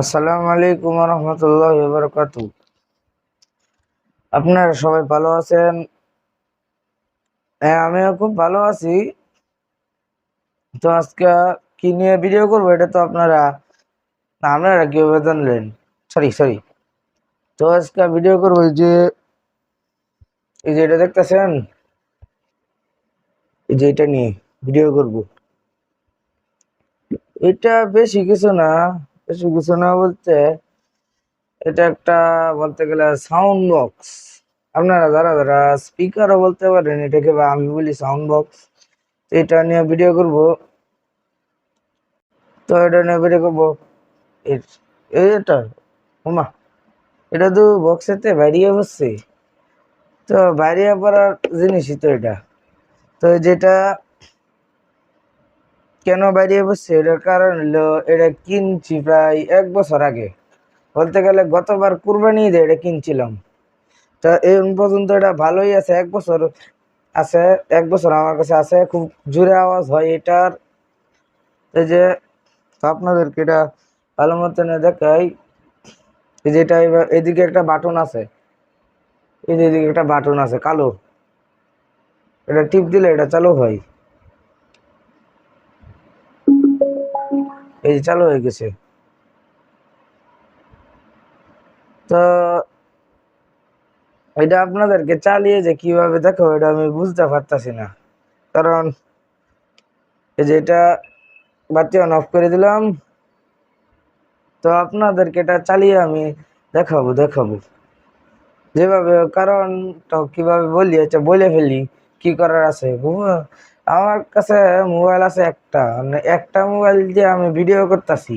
আসসালামু আলাইকুম রহমতুল্লাহ বরকাত আপনারা সবাই ভালো আছেন? হ্যাঁ আমিও খুব ভালো আছি। তো আজকে কি নিয়ে ভিডিও করব এটা তো আপনারা, না, আপনারা কীভাবে জানলেন? সরি সরি তো আজকে ভিডিও করব যে, এই যে এটা দেখতেছেন? এই যে এটা নিয়ে ভিডিও করব। এটা বেশি কিছু না। বেশি কিছু না বলতে, এটা একটা বলতে গেলে সাউন্ড বক্স আপনারা যারা যারা স্পিকারও বলতে পারেন, এটাকে বা আমি বলি সাউন্ড বক্স তো এটা নিয়ে ভিডিও করব। তো এটা নিয়ে ভিডিও করব। এই এটা, ওমা, এটা তো বক্সেতে বাইরিয়ে বসছে। তো বাইরিয়ে পড়ার জিনিসই তো এটা। তো যেটা কেন বাইরিয়ে বসছে? এটার কারণ হলো, এটা কিনছি প্রায় এক বছর আগে। বলতে গেলে গতবার কুরবানি ঈদে এটা কিনছিলাম। তা এই পর্যন্ত এটা ভালোই আছে, এক বছর আছে, এক বছর আমার কাছে আছে, খুব জোরে আওয়াজ হয় এটার। এই যে আপনাদেরকে এটা ভালো মতন দেখাই। এই যে এটা এবার এদিকে একটা বাটন আছে। এই যে এদিকে একটা বাটন আছে, কালো। এটা টিপ দিলে এটা চালু হয়। এই যে চালু হয়ে গেছে। তো এটা আপনাদেরকে চালিয়ে যে কীভাবে দেখো, এটা আমি বুঝতে পারতাছি না। কারণ এই যে এটা বাতি অন অফ করে দিলাম। তো আপনাদেরকে এটা চালিয়ে আমি দেখাবো দেখাবো। যেভাবে কারণ তো কীভাবে বলি আচ্ছা বলে ফেলি, কি করার আছে? আমার কাছে মোবাইল আছে একটা মানে একটা মোবাইল দিয়ে আমি ভিডিও করতেছি।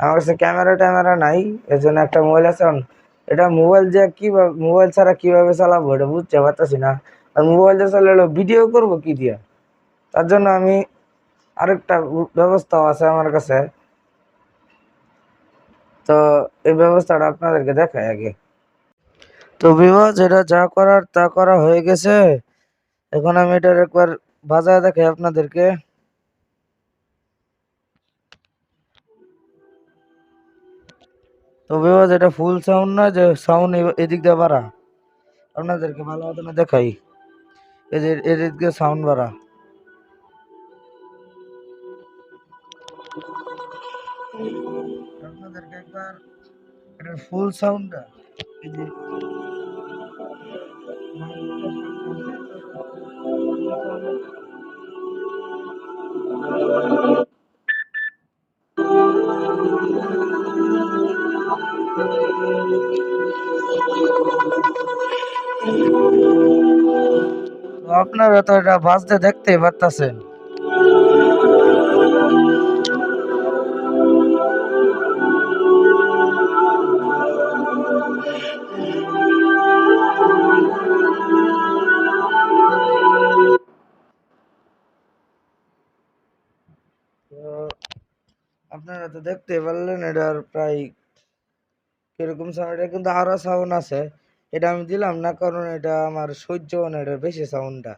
আমার কাছে ক্যামেরা ট্যামেরা নাই এর জন্য একটা মোবাইল আছে। এটা মোবাইল দিয়ে কীভাবে, মোবাইল ছাড়া কীভাবে চালাবো এটা বুঝতে পারতেছি না। আর মোবাইল দিয়ে চালালে ভিডিও করব কি দিয়া? তার জন্য আমি আরেকটা ব্যবস্থাও আছে আমার কাছে। তো এই ব্যবস্থাটা আপনাদেরকে দেখাই আগে। তো বিবাহ যেটা যা করার তা করা হয়ে গেছে। এখন আমি এটার একবার বাজায় দেখাই আপনাদেরকে তো বিবাহ যেটা ফুল সাউন্ড না যে সাউন্ড এদিক দিয়ে বাড়া আপনাদেরকে ভালো মতন দেখাই এই যে এদিক দিয়ে সাউন্ড বাড়া আপনাদেরকে একবার এটার ফুল সাউন্ডটা এই যে তো আপনারা তো এটা বাসতে দেখতেই পারতাছেন। তো আপনারা তো দেখতে পারলেন এটার প্রায় কীরকম সাউন্ড এটা কিন্তু আরও সাউন্ড আছে। এটা আমি দিলাম না কারণ এটা আমার সহ্য না এটার বেশি সাউন্ডটা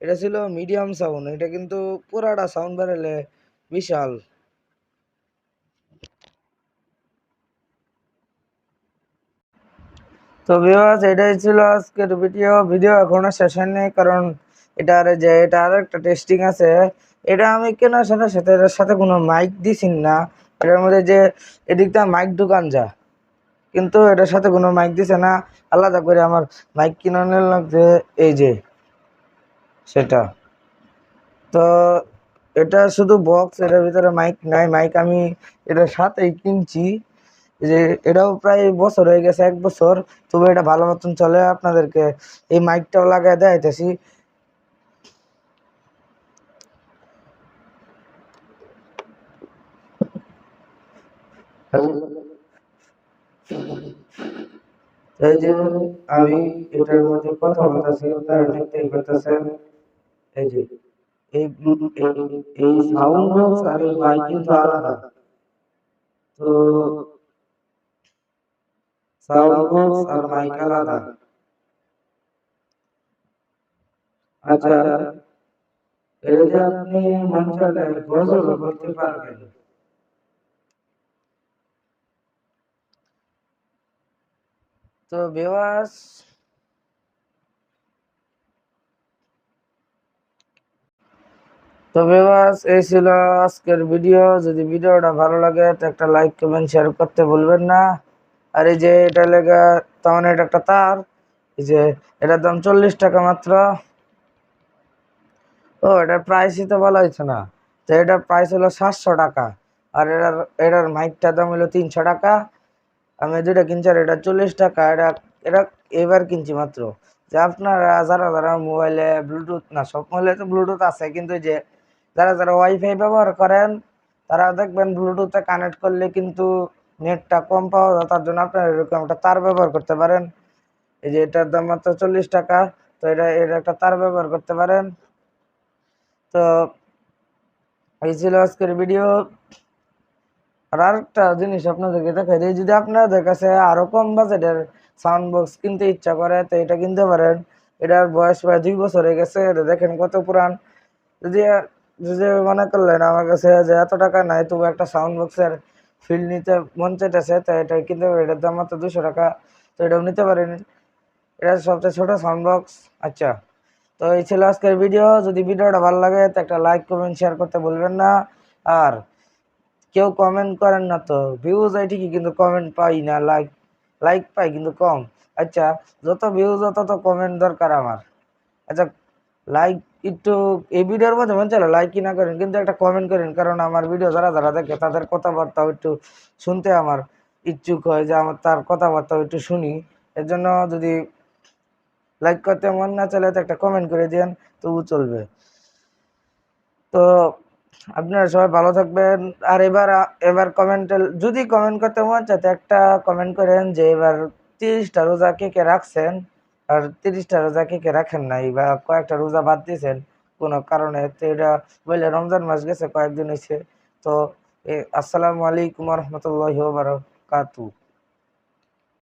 এটা ছিল মিডিয়াম সাউন্ড এটা কিন্তু পুরাটা সাউন্ড বেরোলে বিশাল। তো ভিউয়ার্স এটাই ছিল আজকের ভিডিও ভিডিও এখনও শেষ হয়নি কারণ এটা আর যে, এটা আর একটা টেস্টিং আছে। এটা আমি কেনার সাথে সাথে এটার সাথে কোনো মাইক দিছি না। এটার মধ্যে যে এদিকটা মাইক ঢুকান যা। কিন্তু এটার সাথে কোনো মাইক দিছে না। আলাদা করে আমার মাইক কিনে লাগছে এই যে, সেটা। তো এটা শুধু বক্স এটার ভিতরে মাইক নাই। মাইক আমি এটার সাথেই কিনছি। যে এটাও প্রায় বছর হয়ে গেছে, এক বছর। তবে এটা ভালো মতন চলে। আপনাদেরকে এই মাইকটাও লাগাই দেখাইতেছি। এই যে আমি এটার মধ্যে কথা বলতেছি আপনারা দেখতেই পারতেছেন এই যে এই এই- এই সাউন্ড বক্স আর এই মাইক কিন্তু আলাদা তো সাউন্ড বক্স আর মাইক আলাদা আচ্ছা এটা যে আপনি মন চাইলে গজল করতে পারবেন তো বেওয়াস তো বেওয়াস এই ছিল আজকের ভিডিও যদি ভিডিওটা ভালো লাগে, তো একটা লাইক কমেন্ট শেয়ার করতে ভুলবেন না। আর এই যে এটা লেগে তেমন এটা একটা তার। এই যে এটার দাম চল্লিশ টাকা মাত্র। ও, এটার প্রাইসই তো বলা হয়েছে না। তো এটার প্রাইস হলো সাতশো টাকা। আর এটার এটার মাইকটার দাম হলো তিনশো টাকা। আমি দুইটা কিনছি আর এটা চল্লিশ টাকা, এটা এটা এবার কিনছি মাত্র। যে আপনারা যারা যারা মোবাইলে ব্লুটুথ, না, সব মোবাইলে তো ব্লুটুথ আছে, কিন্তু যে যারা যারা ওয়াইফাই ব্যবহার করেন, তারা দেখবেন ব্লুটুথে কানেক্ট করলে কিন্তু নেটটা কম পাওয়া যায়, তার জন্য আপনারা এরকম একটা তার ব্যবহার করতে পারেন। এই যে এটার দাম মাত্র চল্লিশ টাকা, তো এটা এটা একটা তার ব্যবহার করতে পারেন। তো, এই ছিল আজকের ভিডিও। আর আরেকটা জিনিস আপনাদেরকে দেখাই দিই, যদি আপনাদের কাছে আরও কম বাজেটের সাউন্ড বক্স কিনতে ইচ্ছা করে, তো এটা কিনতে পারেন। এটার বয়স প্রায় দুই বছর হয়ে গেছে, এটা দেখেন কত পুরান। যদি যদি মনে করলেন আমার কাছে যে এত টাকা নাই, তবু একটা সাউন্ড বক্সের ফিল নিতে মন চাইতেছে, তো এটা কিনতে পারেন। এটার দাম মাত্র দুশো টাকা, তো এটাও নিতে পারেন। এটা সবচেয়ে ছোট সাউন্ড বক্স আচ্ছা তো এই ছিল আজকের ভিডিও যদি ভিডিওটা ভালো লাগে, তো একটা লাইক কমেন্ট শেয়ার করতে ভুলবেন না। আর কেউ কমেন্ট করেন না তো। ভিউজ হয় ঠিকই, কিন্তু কমেন্ট পাই না লাইক লাইক পাই কিন্তু কম। আচ্ছা যত ভিউজ তত কমেন্ট দরকার আমার। আচ্ছা লাইক একটু, এই ভিডিওর মধ্যে মনে চলো লাইক না করেন, কিন্তু একটা কমেন্ট করেন, কারণ আমার ভিডিও যারা যারা দেখে, তাদের কথাবার্তাও একটু শুনতে আমার ইচ্ছুক হয় যে আমার তার কথাবার্তাও একটু শুনি। এর জন্য যদি লাইক করতে মন না চলে তো একটা কমেন্ট করে দিন, তবু চলবে। তো আপনারা সবাই ভালো থাকবেন। আর এবার এবার কমেন্টে যদি কমেন্ট করতে মন চায় একটা কমেন্ট করেন যে, এবার তিরিশটা রোজা কে কে রাখছেন? আর তিরিশটা রোজা কে কে রাখেন নাই? বা কয়েকটা রোজা বাদ দিয়েছেন? কোনো কারণে? তো এটা বললে রমজান মাস গেছে, কয়েকদিন হয়েছে তো আসসালামু আলাইকুম রহমতুল্লাহ বারকাতু